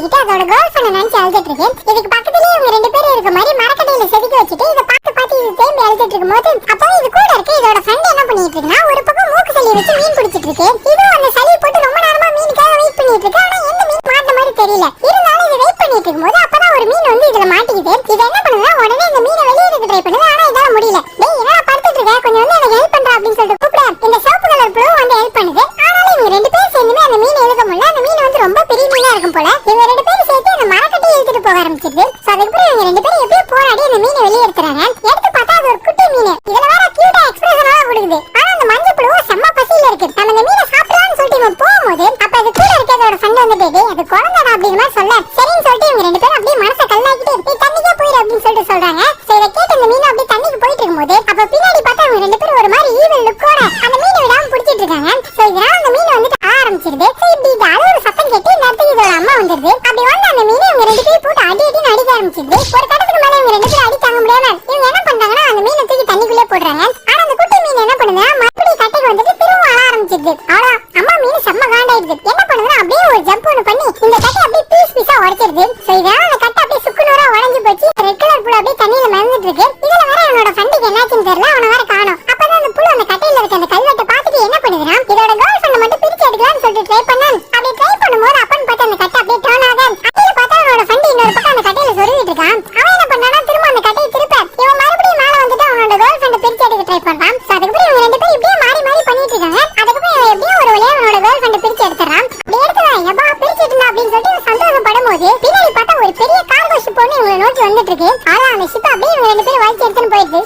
மாட்டிக்கிட்டு அதோட girl friend நினைச்சு அழுதுட்டு இருக்கு இதுக்கு பக்கத்துலயே இவங்க ரெண்டு பேரும் இருக்க மாதிரி மரக்கடையில செதுக்கி வச்சுட்டு இதை பார்த்து பார்த்து இது தேம்பி அழுதுட்டு இருக்கும்போது அப்போ இது கூட இருக்க இதோட ஃப்ரெண்ட் என்ன பண்ணிட்டு இருக்குன்னா ஒரு பக்கம் மூக்கு சளி வச்சு மீன் பிடிச்சிட்டு இருக்கு. இதுவும் அந்த சளி போட்டு ரொம்ப நேரமா மீனுக்காக வெயிட் பண்ணிட்டு இருக்கு. ஆனா எந்த மீன் மாட்ட மாதிரி தெரியல. இருந்தாலும் இது வெயிட் பண்ணிட்டு இருக்கும்போது அப்பதான் ஒரு மீன் வந்து இதுல மாட்டிக்குது. இது என்ன பண்ணுதுன்னா உடனே இவங்க ரெண்டு பேரும் சேர்த்து அந்த மரக்கட்டையை இழுத்துட்டு போக ஆரம்பிச்சிருது. சோ அதுக்கப்புறம் இவங்க ரெண்டு பேரும் எப்படியோ போராடி அந்த மீனை வெளியே எடுத்துறாங்க. எடுத்து பார்த்தா அது ஒரு குட்டி மீன். இதுல வேற கியூட்டா எக்ஸ்பிரஷனாக கொடுக்குது ஆனா அந்த மஞ்சள் புழு செம்ம பசியில இருக்கு. நம்ம இந்த மீனை சாப்பிடலாம்னு சொல்லிட்டு இவன் போகும்போது அப்ப அது கூட இருக்கிறதோட ஃப்ரெண்ட் வந்து டேய் அது குழந்தைடா அப்படிங்கிற மாதிரி சொல்ல. சரின்னு சொல்லிட்டு இவங்க ரெண்டு பேரும் அப்படியே மனசை கல்லாக்கிட்டு நீ தண்ணிக்கே போயிரு அப்படின்னு சொல்லிட்டு சொல்றாங்க. சோ இதை கேட்டு அந்த மீன் அப்படியே தண்ணிக்கு போயிட்டு இருக்கும்போது அப்ப பின்னாடி பார்த்தா அவங்க ரெண்டு பேரும் ஒரு மாதிரி ஈவல் லுக்கோட அந்த மீனை விடாம பிடிச்சிட்டு இருக்காங்க. சோ இதனால அந்த மீன் வந்துட்டு ஆட ஆரம்பிச்சிருது. சோ இப்படி இதோட அப்படி வந்து அந்த மீனை இவங்க ரெண்டு பேரும் போட்டு அடி அடின்னு அடிக்க ஆரம்பிச்சிருது ஒரு கட்டத்துக்கு மேல இவங்க ரெண்டு பேரும் அடி தாங்க முடியாம இவங்க என்ன பண்றாங்கன்னா அந்த மீனை தூக்கி தண்ணிக்குள்ளே போடுறாங்க. ஆனா அந்த குட்டி மீன் என்ன பண்ணுங்க மறுபடியும் கட்டைக்கு வந்துட்டு திரும்ப அழ ஆரம்பிச்சிருது அவ்வளோ அம்மா மீன் செம்ம காண்டாயிடுது. என்ன பண்ணுதுன்னா அப்படியே ஒரு ஜம்ப் ஒன்று பண்ணி இந்த கட்டை அப்படியே பீஸ் பீஸா உடைச்சிருது சோ இதனால ட்ரை பண்றான் சோ அதுக்கப்புறம் இவங்க ரெண்டு பேரும் இப்படியே மாறி மாறி பண்ணிட்டு இருக்காங்க. அதுக்கப்புறம் இவன் எப்படியோ ஒரு வழியா அவனோட கேர்ள் ஃப்ரெண்ட் பிரிச்சு எடுத்துறான் இப்படி எடுத்துறான் எப்பா பிரிச்சு எடுத்தா அப்படின்னு சொல்லிட்டு சந்தோஷப்படும் போது பின்னாடி பார்த்தா ஒரு பெரிய கார்கோ ஷிப் ஒன்று இவங்களை நோக்கி வந்துட்டு இருக்கு. ஆனா அந்த ஷிப் அப்படியே இவங்க ரெண்டு பேரும் வாழ்க்கை எடுத்துன்னு போயிடுது.